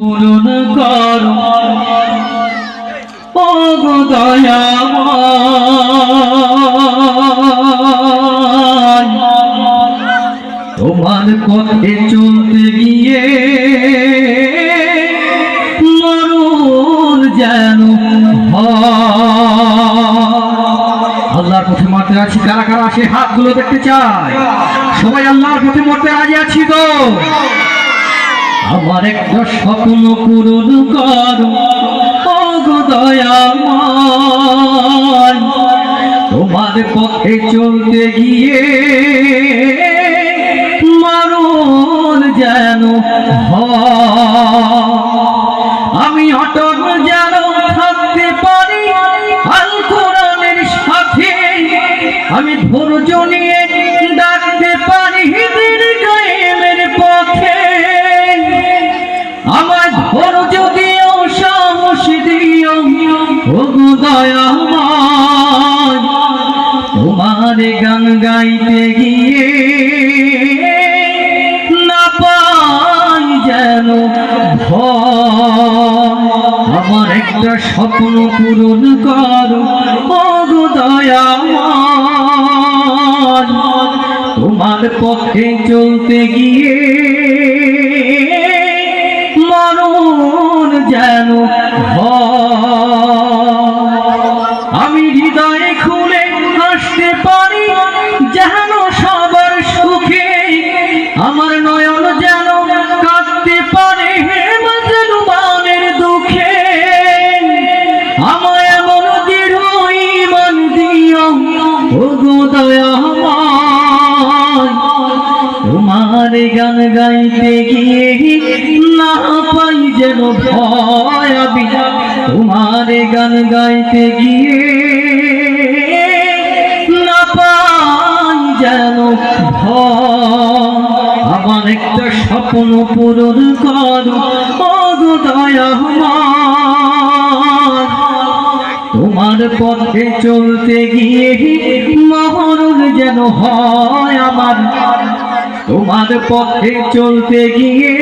পূরণ কর। ও গো তোমার পথে চলতে গিয়ে মরণ যেন। আল্লাহর পথে মরতে আছি, কারা কারা সে হাতগুলো দেখতে চায়। সবাই আল্লাহর পথে মরতে রাজি আছি তো? আমার একটা স্বপ্ন পূরণ করো তোমার পথে চলতে গিয়ে মরণ যেন। আমি অটল যেন থাকতে পারি, আল সাথে আমি ধৈর্য নিয়ে ডাকতে পারি ও দয়াময়, তোমার গান গাইতে গিয়ে না পাই যেন। আমার একটা স্বপ্ন পূরণ করো ও দয়াময় তোমার পথে চলতে গিয়ে মরণ যেন হয়। ও গো দয়াময় তোমার গান গাইতে গিয়ে না পাই যেন ভয় আমি তোমার গান গাইতে গিয়ে না পাই যেন ভয় আমার একটা স্বপ্ন পূরণ করো তোমার পথে চলতে গিয়ে মহরুল যেন হয় আমার। তোমার পথে চলতে গিয়ে